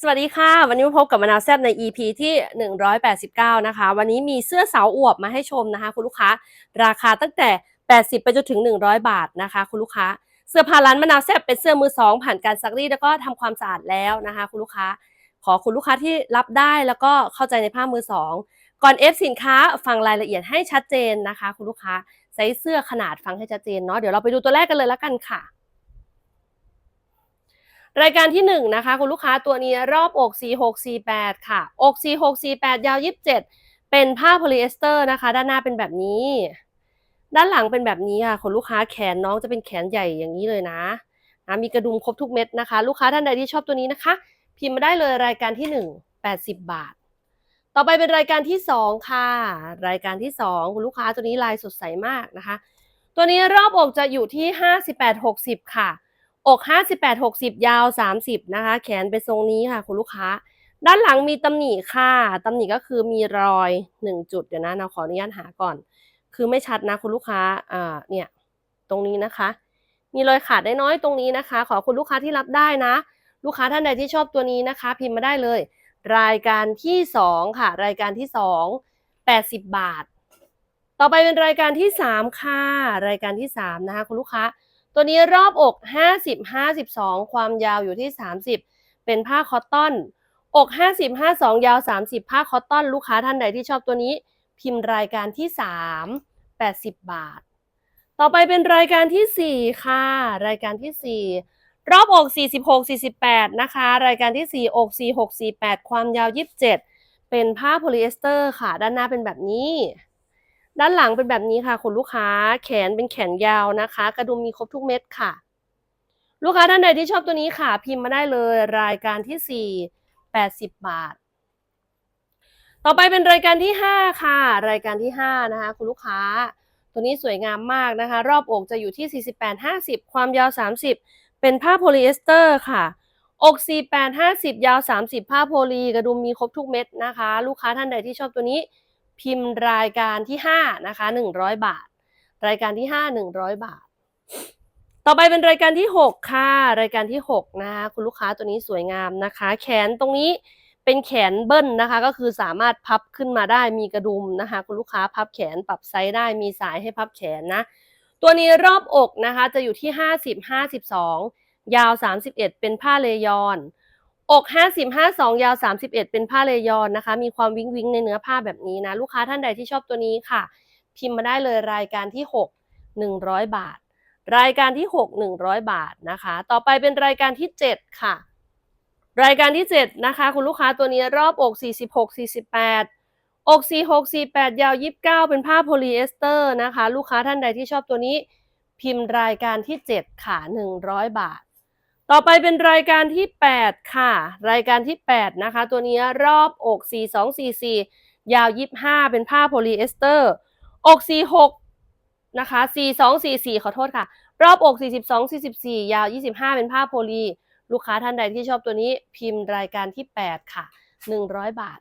สวัสดีค่ะ วันนี้มาพบกับมะนาวแซบใน EP ที่ 189 นะคะ วันนี้มีเสื้อสาวอวบมาให้ชมนะคะ คุณลูกค้า ราคาตั้งแต่ 80 ไปจนถึง 100 บาทนะคะ คุณลูกค้า เสื้อผ้าร้านมะนาวแซบเป็นเสื้อมือสองผ่านการซักรีดแล้วก็ทำความสะอาดแล้วนะคะ คุณลูกค้า ขอคุณลูกค้าที่รับได้แล้วก็เข้าใจในผ้ามือสองก่อนเอฟสินค้าฟังรายละเอียดให้ชัดเจนนะคะ คุณลูกค้าไซส์เสื้อขนาดฟังให้ชัดเจนเนาะเดี๋ยวเราไปดูตัวแรกกันเลยแล้วกันค่ะ รายการที่หนึ่งนะคะคุณลูกค้าตัวนี้รอบอก 4648 ค่ะ อก 4648 ยาว 27 เป็นผ้าโพลีเอสเตอร์นะคะ ด้านหน้าเป็นแบบนี้ ด้านหลังเป็นแบบนี้ค่ะคุณลูกค้าแขนน้องจะเป็นแขนใหญ่อย่างนี้เลยนะนะมีกระดุมครบทุกเม็ดนะคะ ลูกค้าท่านใดที่ชอบตัวนี้นะคะ พิมพ์มาได้เลยรายการที่ 1 80 บาท ต่อไปเป็นรายการที่ 2 ค่ะ รายการที่ 2 คุณลูกค้าตัวนี้ลายสดใสมากนะคะ ตัวนี้รอบอกจะอยู่ที่ 58-60 ค่ะ อก58 60 ยาว 30 นะคะ แขนเป็นทรงนี้ค่ะ คุณลูกค้า ด้านหลังมีตำหนิค่ะตำหนิก็คือมีรอย 1 จุด เดี๋ยวนะเราขออนุญาตหาก่อน คือไม่ชัดนะคุณลูกค้าอ่าเนี่ยตรงนี้นะคะ มีรอยขาดได้น้อยตรงนี้นะคะ ขอคุณลูกค้าที่รับได้นะ ลูกค้าท่านใดที่ชอบตัวนี้นะคะ พิมพ์มาได้เลย รายการที่2ค่ะ รายการที่ 2 80 บาท ต่อไปเป็นรายการที่ 3 ค่ะ รายการที่ 3 นะคะคุณลูกค้า ตัวนี้รอบอก 50 52 ความยาวอยู่ที่ 30 เป็นผ้าคอตตอน อก 50 52 ยาว 30 ผ้าคอตตอน ลูกค้าท่านใดที่ชอบตัวนี้ พิมพ์รายการที่ 3 80 บาท ต่อไปเป็นรายการที่ 4 ค่ะ รายการที่ 4 รอบอก 46 48 นะคะ รายการที่ 4 อก 46 48 ความยาว 27 เป็นผ้าโพลีเอสเตอร์ค่ะ ด้านหน้าเป็นแบบนี้ ด้านหลังเป็นแบบนี้ค่ะคุณลูกค้าแขนเป็นแขนยาวนะคะ กระดุมมีครบทุกเม็ดค่ะ ลูกค้าท่านใดที่ชอบตัวนี้ค่ะ พิมพ์มาได้เลยรายการที่ 4 80 บาท ต่อไปเป็นรายการที่ 5 ค่ะ รายการที่ 5 นะคะ คุณลูกค้า ตัวนี้สวยงามมากนะคะ รอบอกจะอยู่ที่ 48 50 ความยาว 30 เป็นผ้าโพลีเอสเตอร์ค่ะอก48 50 ยาว 30 ผ้าโพลีกระดุมมีครบทุกเม็ดนะคะ ลูกค้าท่านใดที่ชอบตัวนี้ พิมพ์รายการที่5นะคะ100 บาท รายการที่ 5 100 บาท ต่อไปเป็นรายการที่ 6 ค่ะ รายการที่6นะคะคุณลูกค้าตัวนี้สวยงามนะคะ แขนตรงนี้เป็นแขนเบิ้ลนะคะ ก็คือสามารถพับขึ้นมาได้มีกระดุมนะคะ คุณลูกค้าพับแขนปรับไซส์ได้มีสายให้พับแขนนะ ตัวนี้รอบอกนะคะจะอยู่ที่ 50 52 ยาว 31 เป็นผ้าเลยอน อก50 52ยาว31เป็นผ้าเลยอนนะคะ มีความวิ้งวิ้งในเนื้อผ้าแบบนี้นะ ลูกค้าท่านใดที่ชอบตัวนี้ค่ะ พิมพ์มาได้เลยรายการที่6 100บาท รายการที่6 100บาทนะคะ ต่อไปเป็นรายการที่7ค่ะ รายการที่7นะคะ คุณลูกค้าตัวนี้รอบอก46 48อก46 48ยาว29เป็นผ้าโพลีเอสเตอร์นะคะ ลูกค้าท่านใดที่ชอบตัวนี้ พิมพ์รายการที่7ค่ะ100บาท ต่อไปเป็นรายการที่ 8 ค่ะ รายการที่ 8 นะคะ ตัวนี้รอบอก 4244 ยาว 25 เป็นผ้าโพลีเอสเตอร์ อก 46 นะคะ 4244 ขอโทษค่ะ รอบอก 42 44 ยาว 25 เป็นผ้าโพลี ลูกค้าท่านใดที่ชอบตัวนี้พิมพ์รายการที่ 8 ค่ะ 100 บาท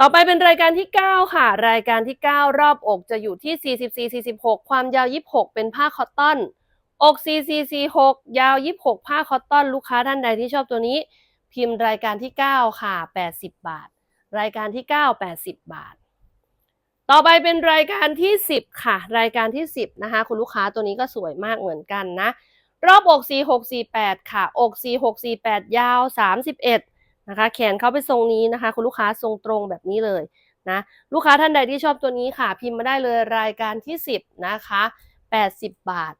ต่อไปเป็นรายการที่ 9 ค่ะ รายการที่ 9 รอบอกจะอยู่ที่ 44 46 ความยาว 26 เป็นผ้าคอตตอน อก4446ยาว 26 ผ้าคอตตอนลูกค้าท่านใดที่ชอบตัวนี้ พิมพ์รายการที่ 9 ค่ะ 80 บาท รายการที่ 9 80 บาท ต่อไปเป็นรายการที่ 10 ค่ะ รายการที่ 10 นะคะ คุณลูกค้าตัวนี้ก็สวยมากเหมือนกันนะ รอบอก 4648 ค่ะ อก 4648 ยาว 31 นะคะ แขนเข้าไปทรงนี้นะคะ คุณลูกค้าทรงตรงแบบนี้เลยนะ ลูกค้าท่านใดที่ชอบตัวนี้ค่ะ พิมพ์มาได้เลยรายการที่ 10 นะคะ 80 บาท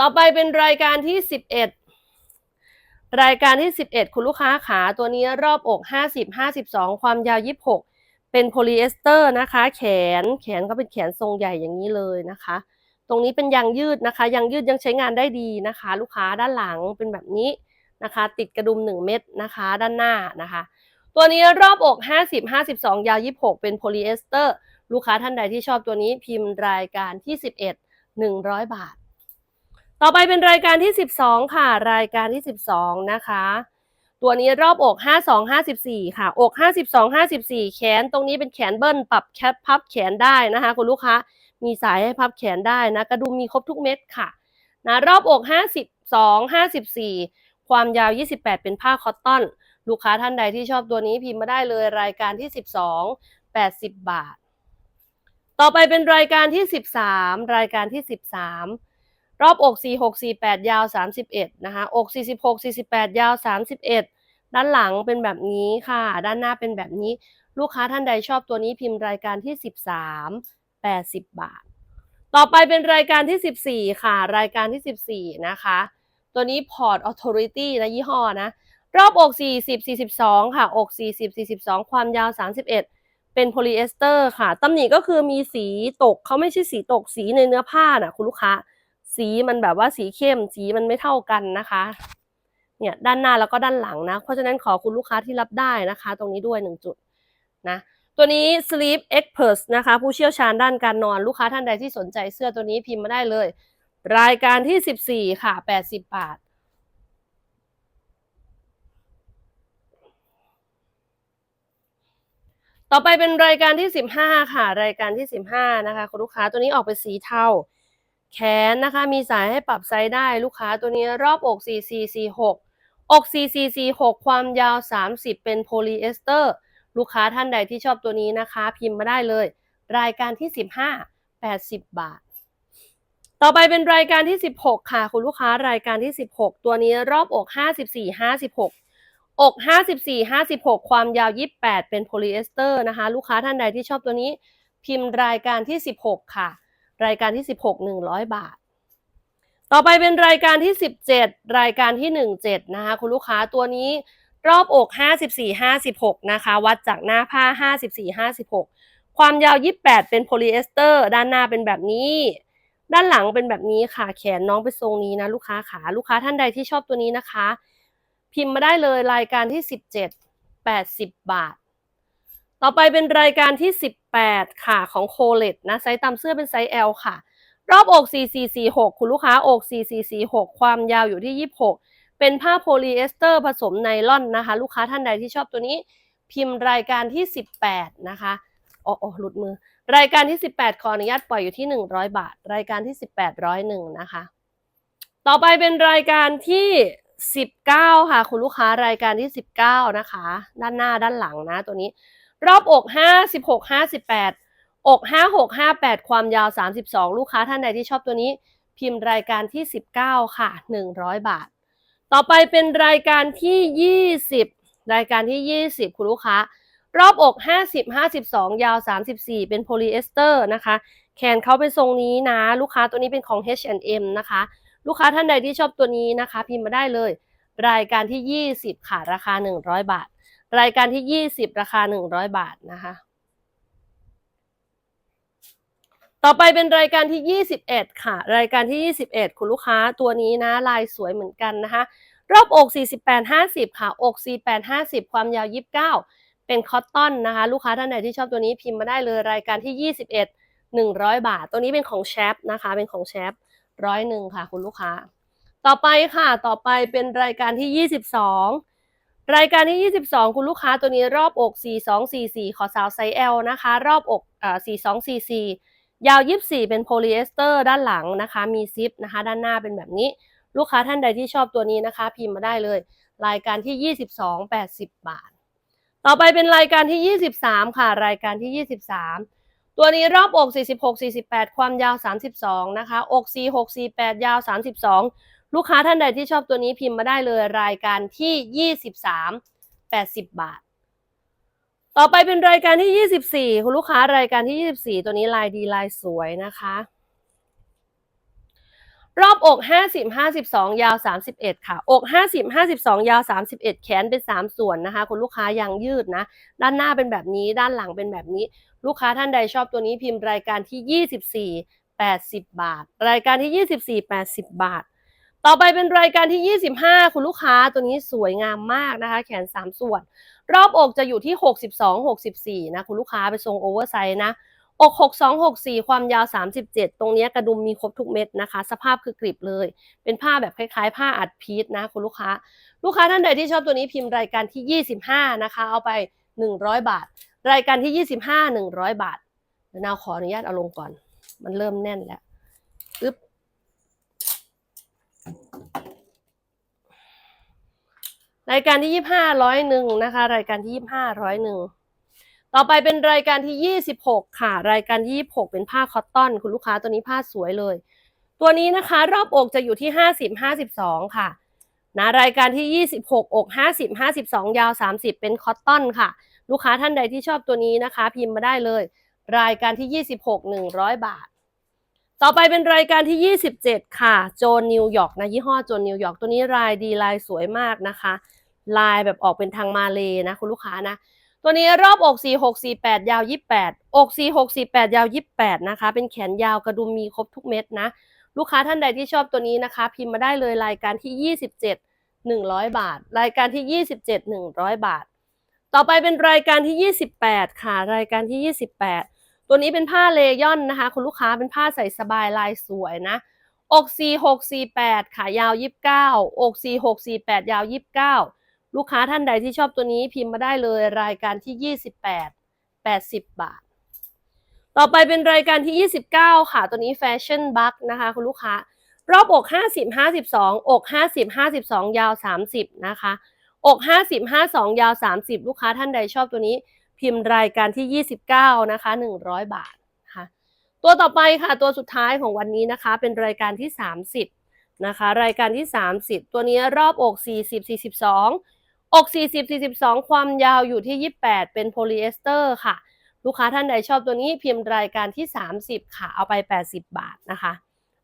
ต่อไปเป็นรายการที่ 11 รายการที่ 11 คุณลูกค้าขาตัวนี้รอบอก 50 52 ความยาว 26 เป็นโพลีเอสเตอร์นะคะ แขนแขนก็เป็นแขนทรงใหญ่อย่างนี้เลยนะคะ ตรงนี้เป็นยางยืดนะคะยางยืดยังใช้งานได้ดีนะคะ ลูกค้าด้านหลังเป็นแบบนี้นะคะ ติดกระดุม 1 เม็ดนะคะ ด้านหน้านะคะ ตัวนี้รอบอก 50 52 ยาว 26 เป็นโพลีเอสเตอร์ ลูกค้าท่านใดที่ชอบตัวนี้พิมพ์รายการที่ 11 100 บาท ต่อไปเป็นรายการที่ 12 ค่ะ รายการที่ 12 นะคะ ตัวนี้รอบอก 52 54 ค่ะ อก 52 54 แขนตรงนี้เป็นแขนเบิ้ลปรับแคปพับแขนได้นะคะคุณลูกค้า มีสายให้พับแขนได้นะ กระดุมมีครบทุกเม็ดค่ะนะรอบอก 52 54 ความยาว 28 เป็นผ้าคอตตอน ลูกค้าท่านใดที่ชอบตัวนี้พิมพ์มาได้เลยรายการที่ 12 80 บาท ต่อไปเป็นรายการที่ 13 รายการที่ 13 รอบอก 46 48 ยาว 31 นะคะ อก 46 48 ยาว 31 ด้านหลังเป็นแบบนี้ค่ะ ด้านหน้าเป็นแบบนี้ ลูกค้าท่านใดชอบตัวนี้พิมพ์รายการที่ 13 80 บาท ต่อไปเป็นรายการที่ 14 ค่ะ รายการที่ 14 นะคะ ตัวนี้ Port Authority นะยี่ห้อนะ รอบอก 40 42 ค่ะ อก 40 42 ความยาว 31 เป็นโพลีเอสเตอร์ค่ะ ตำหนิก็คือมีสีตก เขาไม่ใช่สีตก สีในเนื้อผ้านะคุณลูกค้า สีมันแบบว่าสีเข้ม สีมันไม่เท่ากันนะคะ เนี่ยด้านหน้าแล้วก็ด้านหลังนะ เพราะฉะนั้นขอคุณลูกค้าที่รับได้นะคะ ตรงนี้ด้วยหนึ่งจุดนะตัวนี้ Sleep Expert นะคะ ผู้เชี่ยวชาญด้านการนอนลูกค้าท่านใดที่สนใจเสื้อตัวนี้พิมพ์มาได้เลย รายการที่ 14 ค่ะ 80 บาทต่อไปเป็นรายการที่ 15 ค่ะ รายการที่ 15 นะคะคุณลูกค้าตัวนี้ออกเป็นสีเทา แขนนะคะมีสายให้ปรับไซส์ได้ลูกค้าตัวนี้รอบอก 4446 อก 4446 ความยาว 30 เป็นโพลีเอสเตอร์ ลูกค้าท่านใดที่ชอบตัวนี้นะคะ พิมพ์มาได้เลย รายการที่ 15 80 บาท ต่อไปเป็นรายการที่ 16 ค่ะ คุณลูกค้ารายการที่ 16 ตัวนี้รอบอก 54 56อก54 56 ความยาว 28 เป็นโพลีเอสเตอร์นะคะ ลูกค้าท่านใดที่ชอบตัวนี้ พิมพ์รายการที่ 16 ค่ะ รายการที่ 16 100 บาท ต่อไปเป็นรายการที่ 17 รายการที่ 17 นะคะคุณลูกค้าตัวนี้รอบอก 54 56 นะคะ วัดจากหน้าผ้า 54 56 ความยาว 28 เป็นโพลีเอสเตอร์ ด้านหน้าเป็นแบบนี้ ด้านหลังเป็นแบบนี้ค่ะ แขนน้องเป็นทรงนี้นะลูกค้าขาลูกค้าท่านใดที่ชอบตัวนี้นะคะ พิมพ์มาได้เลยรายการที่ 17 80 บาท ต่อไปเป็นรายการที่ 18 ค่ะของโคเลตนะไซส์ตามเสื้อเป็นไซส์ L ค่ะ รอบอก 4446 คุณลูกค้าอก 4446 ความยาวอยู่ที่ 26 เป็นผ้าโพลีเอสเตอร์ผสมไนล่อนนะคะ ลูกค้าท่านใดที่ชอบตัวนี้พิมพ์รายการที่ 18 นะคะโอ้โอ้หลุดมือ รายการที่ 18 ขออนุญาตปล่อยอยู่ที่ 100 บาท รายการที่ 18 101 นะคะ ต่อไปเป็นรายการที่ 19 ค่ะ คุณลูกค้ารายการที่ 19 นะคะ ด้านหน้าด้านหลังนะตัวนี้ รอบอก 56 58 อก 56 58 ความยาว 32 ลูกค้าท่านใดที่ชอบตัวนี้ พิมพ์รายการที่ 19 ค่ะ 100 บาท ต่อไปเป็นรายการที่ 20 รายการที่ 20 คุณลูกค้า รอบอก 50 52 ยาว 34 เป็นโพลีเอสเตอร์นะคะ แขนเขาเป็นทรงนี้นะ ลูกค้าตัวนี้เป็นของ H&M นะคะ ลูกค้าท่านใดที่ชอบตัวนี้นะคะ พิมพ์มาได้เลย รายการที่ 20 ค่ะ ราคา 100 บาท รายการที่ 20 ราคา 100 บาทนะคะ ต่อไปเป็นรายการที่ 21 ค่ะ รายการที่ 21 คุณลูกค้าตัวนี้นะ ลายสวยเหมือนกันนะคะ รอบอก 48 50 ค่ะ อก 48 50 ความยาว 29 เป็นคอตตอนนะคะ ลูกค้าท่านไหนที่ชอบตัวนี้พิมพ์มาได้เลยรายการที่ 21 100 บาท ตัวนี้เป็นของแชปนะคะ เป็นของแชปร้อยหนึ่งค่ะ คุณลูกค้า ต่อไปค่ะ ต่อไปเป็นรายการที่ 22 รายการที่ 22 คุณลูกค้าตัวนี้รอบอก 4244 ขอสาวไซส์ L นะคะ รอบอกอ่า4244 ยาว 24 เป็นโพลีเอสเตอร์ด้านหลังนะคะ มีซิปนะคะ ด้านหน้าเป็นแบบนี้ ลูกค้าท่านใดที่ชอบตัวนี้นะคะ พิมพ์มาได้เลย รายการที่ 22 80 บาท ต่อไปเป็นรายการที่ 23 ค่ะ รายการที่ 23 ตัวนี้รอบอก 46 48 ความยาว 32 นะคะ อก 46 48 ยาว 32 ลูกค้าท่านใดที่ชอบตัวนี้พิมพ์มาได้เลยรายการที่ 23 80 บาท ต่อไปเป็นรายการที่ 24 คุณลูกค้ารายการที่ 24 ตัวนี้ลายดีลายสวยนะคะ รอบอก 50 52 ยาว 31 ค่ะ อก 50 52 ยาว 31 แขนเป็น 3 ส่วนนะคะ คุณลูกค้ายางยืดนะ ด้านหน้าเป็นแบบนี้ ด้านหลังเป็นแบบนี้ ลูกค้าท่านใดชอบตัวนี้พิมพ์รายการที่ 24 80 บาท รายการที่ 24 80 บาท ต่อไปเป็นรายการที่ 25 คุณลูกค้าตัวนี้สวยงามมากนะคะ แขน 3 ส่วน รอบอกจะอยู่ที่ 62 64 นะ คุณลูกค้าไปทรงโอเวอร์ไซส์นะ อก 62 64 ความยาว 37 ตรงนี้กระดุมมีครบทุกเม็ดนะคะ สภาพคือกริบเลย เป็นผ้าแบบคล้ายๆ ผ้าอัดพีทนะ คุณลูกค้า ลูกค้าท่านใดที่ชอบตัวนี้พิมพ์รายการที่ 25 นะคะ เอาไป 100 บาท รายการที่ 25 100 บาทเดี๋ยวนาวขออนุญาตเอาลงก่อน มันเริ่มแน่นแล้วอึ๊บ รายการที่ยี่ห้าร้อยหนึ่งนะคะ รายการที่ยี่ห้าร้อยหนึ่งต่อไปเป็นรายการที่ยี่สิบหกค่ะ รายการที่ยี่หกเป็นผ้าคอตตอน คุณลูกค้าตัวนี้ผ้าสวยเลย ตัวนี้นะคะรอบอกจะอยู่ที่ห้าสิบห้าสิบสองค่ะนะรายการที่ยี่สิบหกอกห้าสิบห้าสิบสองยาวสามสิบเป็นคอตตอนค่ะ ลูกค้าท่านใดที่ชอบตัวนี้นะคะ พิมพ์มาได้เลย รายการที่ยี่สิบหกหนึ่งร้อยบาท ต่อไปเป็นรายการที่ 27 ค่ะ โจนนิวยอร์กนะยี่ห้อโจนนิวยอร์กตัวนี้ลายดีลายสวยมากนะคะ ลายแบบออกเป็นทางมาเลยนะคุณลูกค้านะ ตัวนี้รอบอก4648 ยาว 28 อก4648 ยาว 28 นะคะ เป็นแขนยาวกระดุมมีครบทุกเม็ดนะ ลูกค้าท่านใดที่ชอบตัวนี้นะคะ พิมพ์มาได้เลยรายการที่ 27 100 บาท รายการที่ 27 100 บาท ต่อไปเป็นรายการที่ 28 ค่ะ รายการที่ 28 ตัวนี้เป็นผ้าเลยอนนะคะ คุณลูกค้าเป็นผ้าใส่สบายลายสวยนะ อก4648 ขายาว 29 อก4648 ยาว 29 ลูกค้าท่านใดที่ชอบตัวนี้พิมพ์มาได้เลยรายการที่ 28 80 บาท ต่อไปเป็นรายการที่ 29 ค่ะ ตัวนี้แฟชั่นบัคนะคะ คุณลูกค้ารอบอก 50 52 อก 50 52 ยาว 30 นะคะ อก 50 52 ยาว 30 ลูกค้าท่านใดชอบตัวนี้ พิมพ์รายการที่ 29 นะคะ 100 บาทนะคะตัวต่อไปค่ะตัวสุดท้ายของวันนี้นะคะ เป็นรายการที่ 30 นะคะ รายการที่ 30 ตัวนี้รอบอก 40 42 อก 40 42 ความยาวอยู่ที่ 28 เป็นโพลีเอสเตอร์ค่ะ ลูกค้าท่านใดชอบตัวนี้พิมพ์รายการที่ 30 ค่ะ เอาไป 80 บาทนะคะ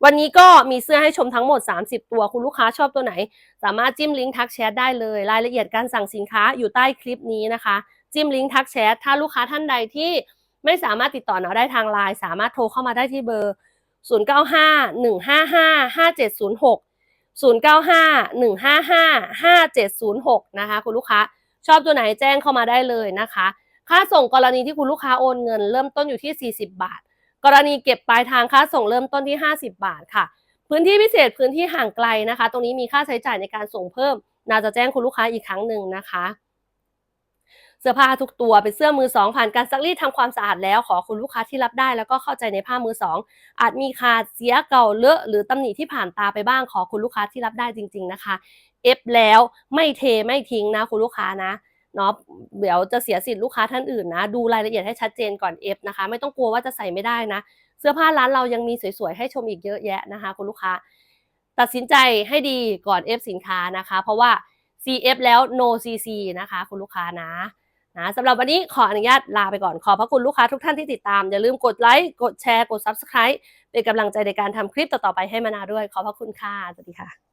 วันนี้ก็มีเสื้อให้ชมทั้งหมด 30 ตัวคุณลูกค้าชอบตัวไหน สามารถจิ้มลิงก์ทักแชทได้เลย รายละเอียดการสั่งสินค้าอยู่ใต้คลิปนี้นะคะ จิ้มลิงก์ทักแชทถ้าลูกค้าท่านใดที่ไม่สามารถติดต่อเราได้ทางไลน์สามารถโทรเข้ามาได้ที่เบอร์ 0951555706 0951555706 นะคะคุณลูกค้าชอบตัวไหนแจ้งเข้ามาได้เลยนะคะ ค่าส่งกรณีที่คุณลูกค้าโอนเงิน เริ่มต้นอยู่ที่ 40 บาท กรณีเก็บปลายทางค่าส่งเริ่มต้นที่ 50 บาทค่ะ พื้นที่พิเศษพื้นที่ห่างไกลนะคะ ตรงนี้มีค่าใช้จ่ายในการส่งเพิ่มนาจะแจ้งคุณลูกค้าอีกครั้งหนึ่งนะคะ เสื้อผ้าทุกตัวเป็นเสื้อมือสองผ่านการซักรีดทำความสะอาดแล้วขอคุณลูกค้าที่รับได้ แล้วก็เข้าใจในผ้ามือสองอาจมีขาดเสียเก่าเลอะหรือตำหนิที่ผ่านตาไปบ้างขอคุณลูกค้าที่รับได้จริง ๆนะคะเอฟแล้วไม่เทไม่ทิ้งนะคุณลูกค้านะเนาะเดี๋ยวจะเสียสิทธิ์ลูกค้าท่านอื่นนะ ดูรายละเอียดให้ชัดเจนก่อนเอฟนะคะ ไม่ต้องกลัวว่าจะใส่ไม่ได้นะ เสื้อผ้าร้านเรายังมีสวยๆให้ชมอีกเยอะแยะนะคะ คุณลูกค้า ตัดสินใจให้ดีก่อน F สินค้านะคะ เพราะว่า CF แล้ว no CC นะคะ คุณลูกค้านะ นะสำหรับวันนี้ขออนุญาตลาไปก่อนขอพระคุณลูกค้าทุกท่านที่ติดตาม อย่าลืมกดไลค์กดแชร์กด Subscribe เป็นกำลังใจในการทำคลิปต่อๆไปให้มานาด้วย ขอพระคุณค่ะสวัสดีค่ะ